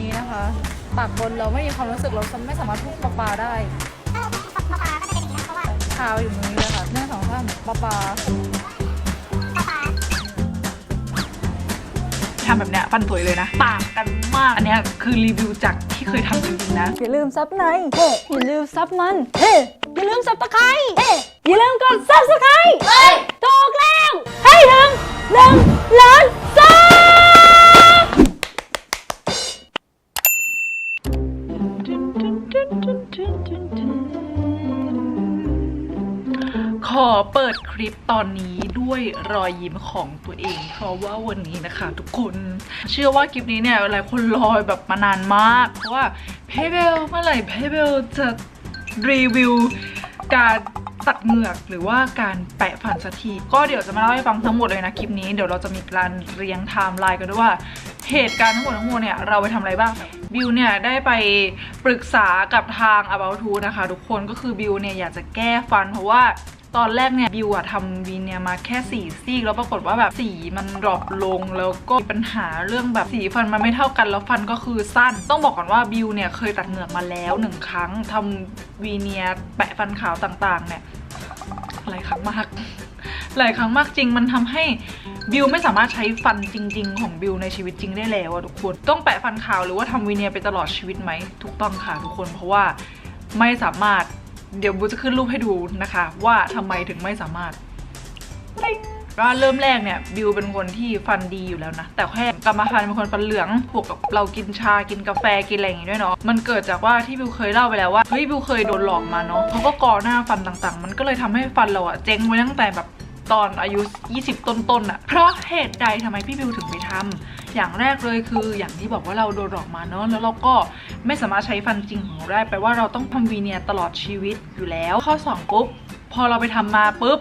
นี้นะคะปากบนเราไม่มีความรู้สึกเราไม่สามารถพูดปลาปลาได้เท้าอยู่ตรงนี้เลยค่ะหนึ่งสองสามปลาปลาทำแบบเนี้ยฟันสวยเลยนะต่างกันมาก อันเนี้ยคือรีวิวจากที่เคยทำจริงๆนะ อย่าลืมซับในเฮ้อย่าลืมซับมันเฮ้อย่าลืมซับตะไคร้เฮ้อย่าลืมกดซับสไครต์เฮ้ยถูกแล้ว คลิปตอนนี้ด้วยรอยยิ้มของตัวเอง เพราะว่าวันนี้นะคะทุกคน เชื่อว่าคลิปนี้เนี่ยหลายคนรอแบบมานานมาก เพราะว่าเพเบลเมื่อไหร่เพเบลจะรีวิวการตัดเหงือกหรือว่าการแปะฟันสักทีก็เดี๋ยวจะมาเล่าให้ฟังทั้งหมดเลยนะคลิปนี้เดี๋ยวเราจะมีการเรียงไทม์ไลน์กันด้วยว่าเหตุการณ์ทั้งหมดทั้งมวลเนี่ยเราไปทำอะไรบ้างบิวเนี่ยได้ไปปรึกษากับทาง About To นะคะ ทุกคนก็คือบิวเนี่ยอยากจะแก้ฟันเพราะว่า ตอนแรกเนี่ยบิวอะทำวีเนี่ยมาแค่สีซีกแล้วปรากฏว่าแบบสีมันดรอปลงแล้วก็มีปัญหาเรื่องแบบสีฟันมันไม่เท่ากันแล้วฟันก็คือสั้น ต้องบอกก่อนว่าบิวเนี่ยเคยตัดเหงือกมาแล้วหนึ่งครั้งทำวีเนียแปะฟันขาวต่างๆเนี่ยหลายครั้งมาก หลายครั้งมากจริงมันทำให้บิวไม่สามารถใช้ฟันจริง ๆ ของบิวในชีวิตจริงได้แล้วอะทุกคนต้องแปะฟันขาวหรือว่าทำวีเนียไปตลอดชีวิตไหมถูกต้องค่ะทุกคน เพราะว่าไม่สามารถ เดี๋ยวบิวจะขึ้นรูปให้ดูนะคะ ว่าทำไมถึงไม่สามารถก็เริ่มแรกเนี่ยบิวเป็นคนที่ฟันดีอยู่แล้วนะ แต่แค่กรรมพันธุ์เป็นคนฟันเหลืองบวกกับเรากินชากินกาแฟกินอะไรอย่างงี้ด้วยเนาะมันเกิดจากว่าที่บิวเคยเล่าไปแล้วว่าเฮ้ยบิวเคยโดนหลอกมาเนาะเขาก็กอหน้าฟันต่างๆ มันก็เลยทำให้ฟันเราอะเจ๊งไว้ตั้งแต่แบบตอนอายุ 20 ต้นๆอะเพราะเหตุใดทำไมพี่บิวถึงไปทำ อย่างแรกเลยคืออย่างที่บอกว่าเราโดนหลอกมาเนาะแล้วเราก็ไม่สามารถใช้ฟันจริงของเราได้แปลว่าเราต้องทำวีเนียตลอดชีวิตอยู่แล้ว ข้อสองปุ๊บพอเราไปทำมาปุ๊บ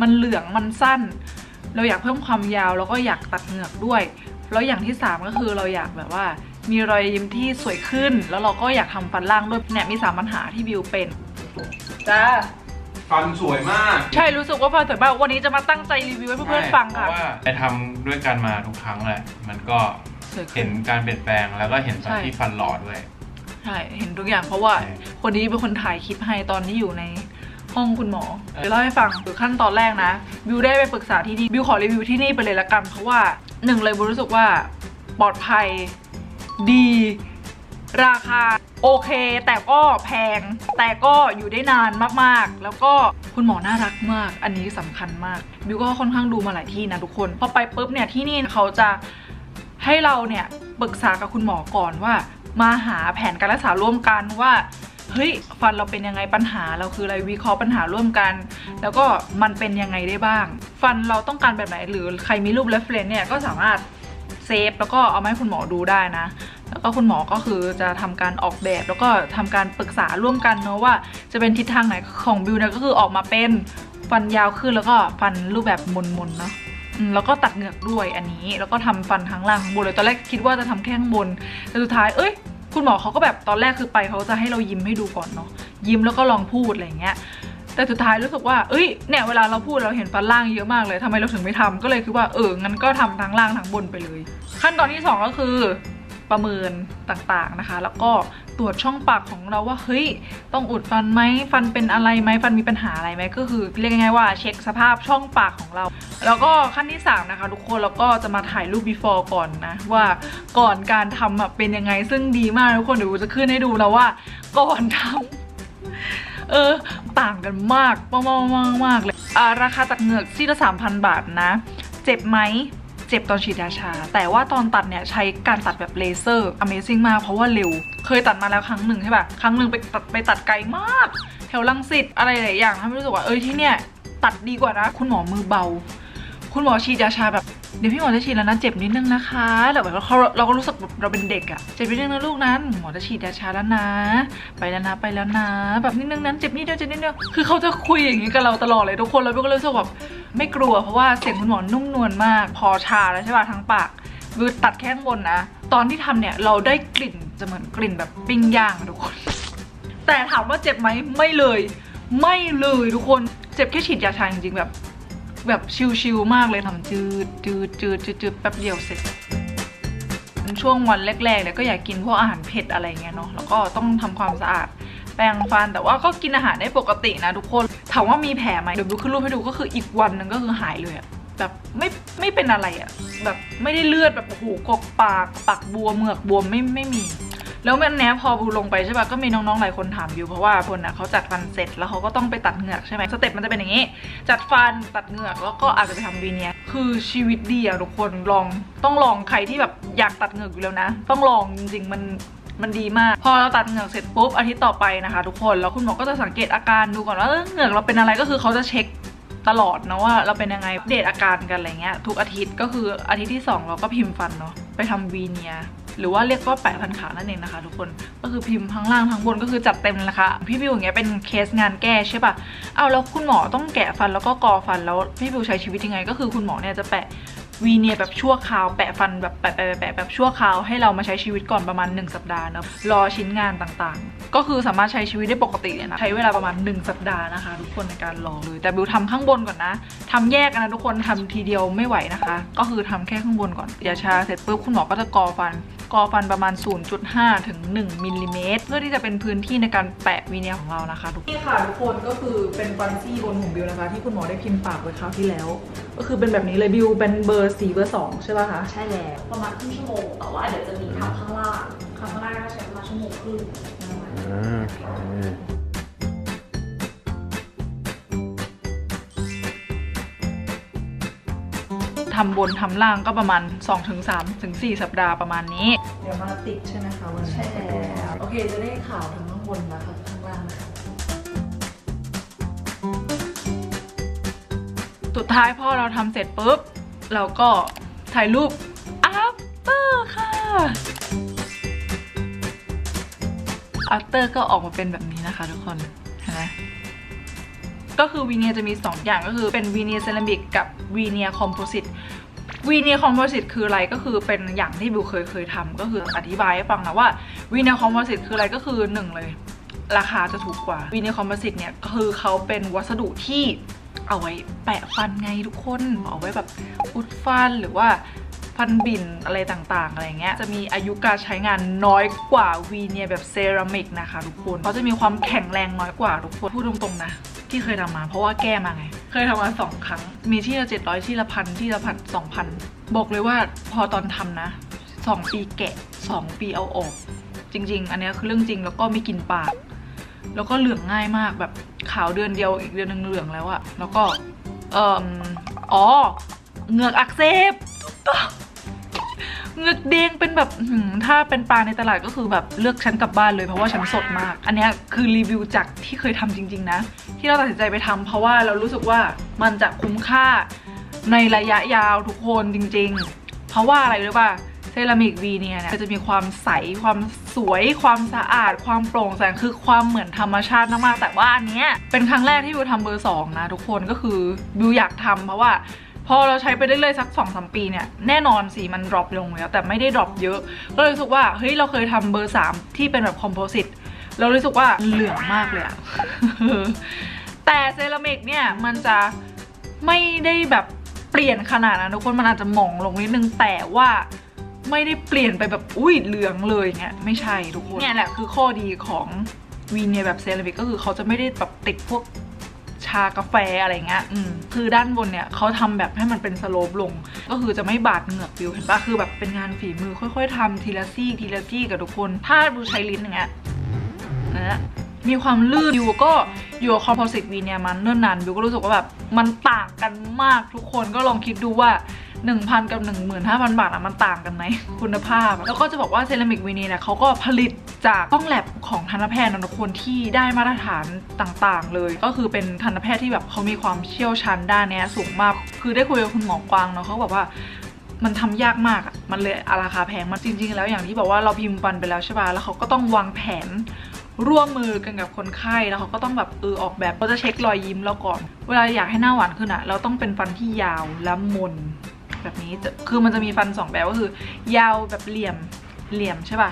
มันเหลืองมันสั้น เราอยากเพิ่มความยาวแล้วก็อยากตัดเหงือกด้วยแล้วอย่างที่ 3 ก็คือเราอยากแบบว่า มีรอยยิ้มที่สวยขึ้น แล้วเราก็อยากทำฟันล่างด้วยเนี่ยมีสามปัญหาที่บิวเป็นจ้า ฟันสวยมากใช่รู้สึกว่าฟันสวยมากวันนี้จะมาตั้งใจรีวิวให้เพื่อนๆฟังค่ะ เพราะว่าไปทำด้วยกันมาทุกครั้งแหละ มันก็สวยขึ้เห็นนการเปลี่ยนแปลงแล้วก็เห็นตอนใช่ที่ฟันหล่อด้วย ใช่เห็นทุกอย่างเพราะว่าใช่ คนนี้เป็นคนถ่ายคลิปให้ตอนที่อยู่ในห้องคุณหมอเดี๋ยวเล่าให้ฟังคือขั้นตอนแรกนะ บิวได้ไปปรึกษาที่นี่บิวขอรีวิวที่นี่ไปเลยละกัน เพราะว่าหนึ่งเลยบิวรู้สึกว่าปลอดภัยดี ราคา โอเค แต่ก็แพง แต่ก็อยู่ได้นานมากๆ แล้วก็คุณหมอน่ารักมาก อันนี้สำคัญมาก บิวก็ค่อนข้างดูมาหลายที่นะทุกคน พอไปปุ๊บเนี่ยที่นี่เขาจะให้เราเนี่ยปรึกษากับคุณหมอก่อนว่า มาหาแผนการรักษาร่วมกันว่าเฮ้ยฟันเราเป็นยังไงปัญหาเราคืออะไรวิเคราะห์ปัญหาร่วมกัน แล้วก็มันเป็นยังไงได้บ้าง ฟันเราต้องการแบบไหนหรือใครมีรูป reference เนี่ยก็สามารถเซฟแล้วก็เอามาให้คุณหมอดูได้นะ แล้วก็คุณหมอก็คือจะทำการออกแบบ แล้วก็ทำการปรึกษาร่วมกันเนอะว่า จะเป็นทิศทางไหนของบิวเนี่ยก็คือออกมาเป็นฟันยาวขึ้นแล้วก็ฟันรูปแบบมนๆเนาะแล้วก็ตัดเหงือกด้วยอันนี้ แล้วก็ทำฟันทั้งล่างบนเลยตอนแรกคิดว่าจะทำแค่ข้างบนแต่สุดท้ายเอ้ยคุณหมอเขาก็แบบตอนแรกคือไปเขาจะให้เรายิ้มให้ดูก่อนเนาะยิ้มแล้วก็ลองพูดอะไรเงี้ยแต่สุดท้ายรู้สึกว่า เอ้ย เนี่ย เวลาเราพูดเราเห็นฟันล่างเยอะมากเลยทำไมเราถึงไม่ทำก็เลยคิดว่า เออ งั้นก็ทำทั้งล่างทั้งบนไปเลย ขั้นตอนที่สองก็คือ ประเมินต่างๆนะคะ แล้วก็ตรวจช่องปากของเราว่าเฮ้ยต้องอุดฟันไหมฟันเป็นอะไรไหมฟันมีปัญหาอะไรไหมก็คือเรียกง่ายๆว่าเช็คสภาพช่องปากของเรา แล้วก็ขั้นที่สามนะคะทุกคนเราก็จะมาถ่ายรูป before ก่อนนะว่าก่อนการทำเป็นยังไงซึ่งดีมากทุกคนเดี๋ยวกูจะขึ้นให้ดูแล้วว่าก่อนทำเออ ต่างกันมากมากมากมากเลย อ่า ราคาตัดเหงือกซี่ละสามพันบาทนะ เจ็บไหม เจ็บตอนฉีดยาชา แต่ว่าตอนตัดเนี่ยใช้การตัดแบบเลเซอร์ Amazing มากเพราะว่าเร็ว เคยตัดมาแล้วครั้งหนึ่งใช่ปะครั้งหนึ่งไปตัดไปตัดไกลมาก แถวลังสิตอะไรหลายอย่างทำให้รู้สึกว่าเอ้ยที่เนี่ยตัดดีกว่านะ คุณหมอมือเบา คุณหมอฉีดยาชาแบบ เดี๋ยวพี่หมอจะฉีดแล้วนะ เจ็บนิดนึงนะคะแต่แบบเขาเราก็รู้สึกแบบเราเป็นเด็กอะเจ็บนิดนึงนะลูกนั้นหมอจะฉีดยาชาแล้วนะ ไปแล้วนะไปแล้วนะ แบบนิดนึงนั้นเจ็บนิดเดียวเจ็บนิดเดียวคือเขาจะคุยอย่างนี้กับเราตลอดเลยทุกคนแล้วบิวก็เลยรู้สึกแบบไม่กลัวเพราะว่าเสียงคุณหมอนุ่มนวลมาก พอชาแล้วใช่ป่ะทั้งปากบิวตัดแค่ข้างบนนะ ตอนที่ทำเนี่ยเราได้กลิ่นจะเหมือนกลิ่นแบบปิ้งย่างทุกคน แต่ถามว่าเจ็บไหมไม่เลย ไม่เลยทุกคนเจ็บแค่ฉีดยาชาจริงๆแบบ แบบชิลๆมากเลยทำจืดจืดจืดจืดจืดแป๊บเดียวเสร็จ ช่วงวันแรกๆเนี่ยก็อยากกินพวกอาหารเผ็ดอะไรเงี้ยเนาะแล้วก็ต้องทำความสะอาดแปรงฟันแต่ว่าก็กินอาหารได้ปกตินะทุกคนถามว่ามีแผลไหมเดี๋ยวดูขึ้นรูปให้ดูก็คืออีกวันหนึ่งก็คือหายเลยอะแบบไม่ไม่เป็นอะไรอะแบบไม่ได้เลือดแบบโอ้โหกกปากปากบวมเหงือกบวมไม่ไม่มี แล้วมันเนี้ยพอบูลงไปใช่ป่ะก็มีน้องๆหลายคนถามอยู่เพราะว่าคนอะเขาจัดฟันเสร็จแล้วเขาก็ต้องไปตัดเหงือกใช่ไหมสเต็ปมันจะเป็นอย่างนี้ จัดฟันตัดเหงือกแล้วก็อาจจะไปทำวีเนียคือชีวิตดีอะทุกคนลองต้องลองใครที่แบบอยากตัดเหงือกอยู่แล้วนะ ต้องลองจริงๆมันมันดีมาก พอเราตัดเหงือกเสร็จปุ๊บอาทิตย์ต่อไปนะคะ ทุกคนแล้วคุณหมอก็จะสังเกตอาการดูก่อนว่าเหงือกเราเป็นอะไรก็คือเขาจะเช็คตลอดนะว่าเราเป็นยังไงอัปเดตอาการกันอะไรเงี้ยทุกอาทิตย์ก็คืออาทิตย์ที่สองเราก็พิมพ์ฟันเนาะไปทำวีเนีย หรือว่าเรียกว่าแปะพันขานั่นเองนะคะ ทุกคนก็คือพิมพ์ทั้งล่างทั้งบนก็คือจัดเต็มเลยนะคะพี่บิวอย่างเงี้ยเป็นเคสงานแก้ใช่ปะเอาแล้วคุณหมอต้องแกะฟันแล้วก็กอฟันแล้วพี่บิวใช้ชีวิตยังไง ก็คือคุณหมอเนี่ยจะแปะ วีเนียร์แบบชั่วคราวแปะฟันแบบแปะแปะแปะแบบชั่วคราวให้เรามาใช้ชีวิตก่อนประมาณ 1 สัปดาห์นะรอชิ้นงานต่างๆ ก็คือสามารถใช้ชีวิตได้ปกติเลยนะใช้เวลาประมาณ 1 สัปดาห์นะคะ ทุกคนในการรอเลยแต่บิวทำข้างบนก่อนนะทำแยกนะทุกคนทำทีเดียวไม่ไหวนะคะ ก็คือทำแค่ข้างบนก่อนยาชาเสร็จปุ๊บคุณหมอก็จะกอฟันกอฟันประมาณ 0.5 ถึง 1มิลลิเมตรเพื่อที่จะเป็นพื้นที่ในการแปะวีเนียร์ของเรานะคะทุกนี่ค่ะทุกคนก็คือเป็นฟันซี่บนของบิวนะคะ ที่คุณหมอได้พิมพ์ปากไว้คราวที่แล้ว ก็คือเป็นแบบนี้เลยบิวเป็นเบอร์สี่เบอร์สองใช่ป่ะคะ ใช่แล้วประมาณครึ่งชั่วโมงแต่ว่าเดี๋ยวจะมีทำข้างล่างทำข้างล่างก็ใช้ประมาณชั่วโมงครึ่งประมาณนี้ทำบนทำล่างก็ประมาณ 2-3ถึง4สัปดาห์ประมาณนี้ เดี๋ยวมาติดใช่ไหมคะวันนี้ใช่แล้วโอเคจะได้ข่าวทั้งข้างบนนะคะข้างล่างนะคะ ดท้ายพอเราทำเสร็จปุ๊บ เราก็ถ่ายรูป after ค่ะ after ก็ออกมาเป็นแบบนี้นะคะทุกคนเห็นไหมก็คือวีเนียจะมี 2 อย่างก็คือเป็นวีเนียเซรามิกกับวีเนียคอมโพสิตวีเนียคอมโพสิตคืออะไรก็คือเป็นอย่างที่บิวเคยเคยทำก็คืออธิบายให้ฟังนะว่าวีเนียคอมโพสิตคืออะไรก็คือหนึ่งเลย ราคาจะถูกกว่าวีเนียคอมโพสิตเนี่ยคือเขาเป็นวัสดุที่ เอาไว้แปะฟันไงทุกคน เอาไว้แบบอุดฟันหรือว่าฟันบินอะไรต่างๆ อะไรเงี้ย จะมีอายุการใช้งานน้อยกว่าวีเนียแบบเซรามิกนะคะทุกคนเขาจะมีความแข็งแรงน้อยกว่าทุกคน พูดตรงๆนะ ที่เคยทำมา เพราะว่าแก้มาไง เคยทำมาสองครั้ง มีที่ละเจ็ดร้อยที่ละพันที่ละพันสองพันบอกเลยว่าพอตอนทำนะสองปีแกะสองปีเอาออก จริง ๆ อันนี้คือเรื่องจริงแล้วก็ไมีกลิ่นปาก แล้วก็เหลืองง่ายมากแบบ ขาวเดือนเดียวอีกเดือนหนึงเหลืองแล้วอะแล้วก็เอ่ออ๋อเหงือกอักเสบเหงือกแดงเป็นแบบถ้าเป็นปลาในตลาดก็คือแบบเลือกฉันกลับบ้านเลยเพราะว่าฉันสดมาก อันนี้คือรีวิวจากที่เคยทำจริง ๆ นะ ที่เราตัดสินใจไปทำเพราะว่าเรารู้สึกว่ามันจะคุ้มค่าในระยะยาวทุกคนจริง ๆ เพราะว่าอะไรรู้ป่ะ ซรามิกวีเนี่ยเนี่ยจะมีความใสความสวย ความสะอาด ความโปร่งแสงคือความเหมือนธรรมชาติมากๆแต่ว่าอันเนี้ยเป็นครั้งแรกที่บิวทำเบอร์สองนะทุกคนก็คือบิวอยากทำเพราะว่าพอเราใช้ไปเรื่อยๆสัก2อสปีเนี่ยแน่นอนสีมันดรอปลงแล้ว แต่ไม่ได้ดรอปเยอะ ก็เลยรู้สึกว่าเฮ้ยเราเคยทำเบอร์ 3 ที่เป็นแบบคอมโพสิตเรารู้สึกว่าเหลืองมากเลยอะแต่เซรามิกเนี่ยมันจะไม่ได้แบบเปลี่ยนขนาดนั้นทุกคนมันอาจจะหมองลงนิดนึงแต่ว่า ไม่ได้เปลี่ยนไปแบบอุ้ยเหลืองเลยเงี้ยไม่ใช่ทุกคนเนี่ยแหละคือข้อดีของวีเนียแบบเซรามิกก็คือเขาจะไม่ได้แบบติดพวกชากาแฟอะไรเงี้ยอืมคือด้านบนเนี่ยเขาทำแบบให้มันเป็นสโลปลง ก็คือจะไม่บาดเหงือกบิวเห็นปะคือแบบเป็นงานฝีมือค่อย ๆทำทีละซี่ทีละซี่กับทุกคน ถ้าบิวใช้ลิ้นอย่างเงี้ยนะมีความลื่นบิวก็อยู่กับคอมโพสิตวีเนี่ยมันเนิ่นนานบิวก็รู้สึกว่าแบบมันต่างกันมากทุกคนก็ลองคิดดูว่า 1,000 กับ 15,000 บาทอะมันต่างกันไหมคุณภาพ แล้วก็จะบอกว่าเซรามิกวีเนียเนี่ยเขาก็ผลิตจากห้องแลบของทันตแพทย์นะทุกคนที่ได้มาตรฐานต่างๆ เลย ก็คือเป็นทันตแพทย์ที่แบบเขามีความเชี่ยวชาญด้านนี้สูงมาก คือได้คุยกับคุณหมอกวางเนาะเขาบอกว่ามันทำยากมาก มันเลยราคาแพงมันจริง ๆ แล้วอย่างที่บอกว่าเราพิมพ์ฟันไปแล้วใช่ป่ะ แล้วเขาก็ต้องวางแผน ร่วมมือกันกับคนไข้แล้วเขาก็ต้องแบบเออออกแบบเขาจะเช็ครอยยิ้มเราก่อน เวลาอยากให้หน้าหวานขึ้นอะเราต้องเป็นฟันที่ยาวและมน แบบนี้จะคือมันจะมีฟันสองแบบก็คือ ยาวแบบเหลี่ยมเหลี่ยมใช่ป่ะ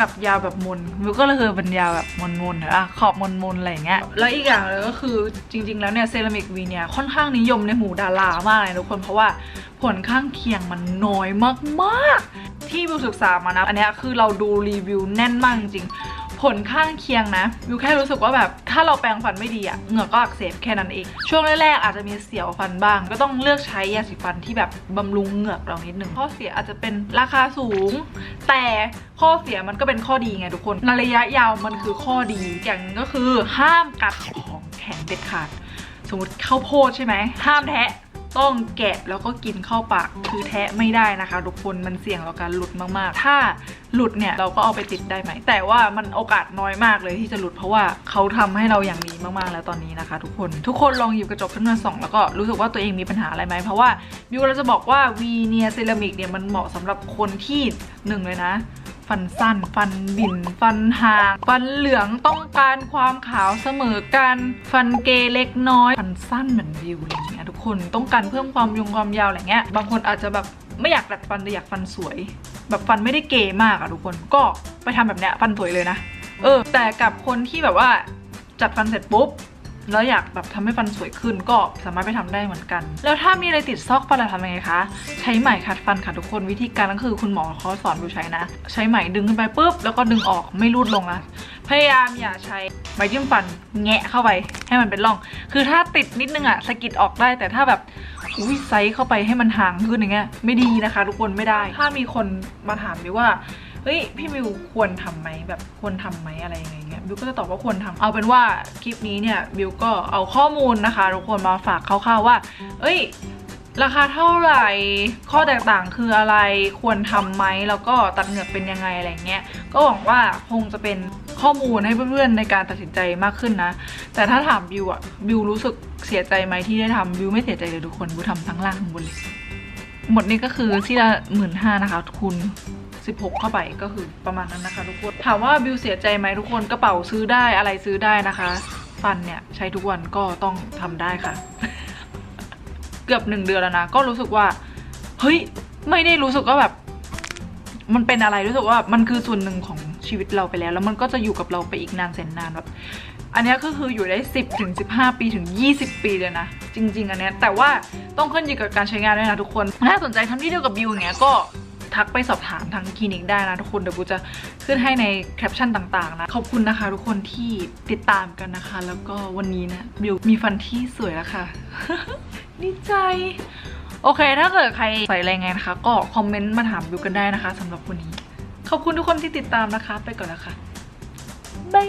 กับยาวแบบมนมิวก็เลยคือเป็นยาวแบบมนมนๆอะขอบมนมนๆอะไรอย่างเงี้ย แล้วอีกอย่างเลยก็คือจริง ๆ แล้วเนี่ยเซรามิกวีเนี่ยค่อนข้างนิยมในหมู่ดารามากเลยทุกคนเพราะว่าผลข้างเคียงมันน้อยมากๆ ที่บิวศึกษามานะ อันเนี้ยคือเราดูรีวิวแน่นมากจริง ผลข้างเคียงนะบิวแค่รู้สึกว่าแบบถ้าเราแปรงฟันไม่ดีอะเหงือกก็อักเสบแค่นั้นเอง ช่วงแรกๆอาจจะมีเสียวฟันบ้าง ก็ต้องเลือกใช้ยาสีฟันที่แบบบำรุงเหงือกเรานิดนึงข้อเสียอาจจะเป็นราคาสูง แต่ข้อเสียมันก็เป็นข้อดีไงทุกคนในระยะยาวมันคือข้อดีอย่างนึงก็คือห้ามกัดของแข็งเด็ดขาด สมมติข้าวโพดใช่ไหมห้ามแทะ ต้องแกะแล้วก็กินเข้าปากคือแทะไม่ได้นะคะ ทุกคนมันเสี่ยงต่อการหลุดมากๆ ถ้าหลุดเนี่ยเราก็เอาไปติดได้ไหม แต่ว่ามันโอกาสน้อยมากเลยที่จะหลุดเพราะว่าเขาทำให้เราอย่างดีมากๆแล้วตอนนี้นะคะ ทุกคนทุกคนลองหยิบกระจกขึ้นมาส่องแล้วก็รู้สึกว่าตัวเองมีปัญหาอะไรไหมเพราะว่าบิวเราจะบอกว่าวีเนียเซรามิกเนี่ยมันเหมาะสำหรับคนที่หนึ่งเลยนะ ฟันสั้น ฟันบิ่น ฟันห่าง ฟันเหลืองต้องการความขาวเสมอกัน ฟันเกเล็กน้อย ฟันสั้นเหมือนวิวอะไรเงี้ยทุกคนต้องการเพิ่มความยงความยาวอะไรเงี้ย บางคนอาจจะแบบไม่อยากดัดฟันแต่อยากฟันสวย แบบฟันไม่ได้เกยมากอะทุกคน ก็ไปทำแบบเนี้ยฟันสวยเลยนะ เออ แต่กับคนที่แบบว่าจัดฟันเสร็จปุ๊บ แล้วอยากแบบทำให้ฟันสวยขึ้นก็สามารถไปทำได้เหมือนกัน แล้วถ้ามีอะไรติดซอกฟันเราทำยังไงคะ ใช้ไหมขัดฟันค่ะทุกคนวิธีการก็คือคุณหมอเขาสอนดูใช้นะ ใช้ไหมดึงขึ้นไปปุ๊บแล้วก็ดึงออกไม่รูดลงนะพยายามอย่าใช้ไม้จิ้มฟันแงะเข้าไปให้มันเป็นร่อง คือถ้าติดนิดนึงอะสะกิดออกได้แต่ถ้าแบบอุ้ยไซส์เข้าไปให้มันห่างขึ้นอย่างเงี้ยไม่ดีนะคะ ทุกคนไม่ได้ ถ้ามีคนมาถามบิว่า เฮ้ยพี่บิวควรทำไหมแบบควรทำไหมอะไรยังไงเงี้ยบิวก็จะตอบว่าควรทำเอาเป็นว่าคลิปนี้เนี่ยบิวก็เอาข้อมูลนะคะทุกคนมาฝากคร่าวๆว่า เอ้ยราคาเท่าไหร่ ข้อแตกต่างคืออะไร ควรทำไหม แล้วก็ตัดเหงือกเป็นยังไงอะไรเงี้ย ก็หวังว่าคงจะเป็นข้อมูลให้เพื่อนๆในการตัดสินใจมากขึ้นนะ แต่ถ้าถามบิวอะบิวรู้สึกเสียใจไหมที่ได้ทำบิวไม่เสียใจเลยทุกคน บิวทำทั้งล่างทั้งบนเลย หมดนี้ก็คือที่ละหมื่นห้านะคะ คุณ 16 เข้าไปก็คือประมาณนั้นนะคะทุกคนถามว่าบิวเสียใจไหมทุกคนกระเป๋าซื้อได้อะไรซื้อได้นะคะ ฟันเนี่ยใช้ทุกวันก็ต้องทำได้ค่ะ เกือบหนึ่งเดือนแล้วนะ ก็รู้สึกว่า เฮ้ย ไม่ได้รู้สึกว่าแบบ มันเป็นอะไรรู้สึกว่ามันคือส่วนหนึ่งของชีวิตเราไปแล้ว แล้วมันก็จะอยู่กับเราไปอีกนานแสนนานแบบอันนี้ก็คืออยู่ได้ 10ถึง15 ปีถึง 20 ปีเลยนะ จริง ๆ อันเนี้ยแต่ว่าต้องขึ้นอยู่กับการใช้งานด้วยนะทุกคน ถ้าสนใจทำที่เดียวกับบิวอย่างเงี้ยก็ ทักไปสอบถามทางคลินิกได้นะทุกคนเดี๋ยวบิวจะขึ้นให้ในแคปชั่นต่างๆนะขอบคุณนะคะทุกคนที่ติดตามกันนะคะ แล้วก็วันนี้นะบิวมีฟันที่สวยแล้วค่ะดีใจโอเค ถ้าเกิดใครใส่อะไรไงนะคะ ก็คอมเมนต์มาถามบิวกันได้นะคะสำหรับวันนี้ ขอบคุณทุกคนที่ติดตามนะคะ ไปก่อนแล้วค่ะบาย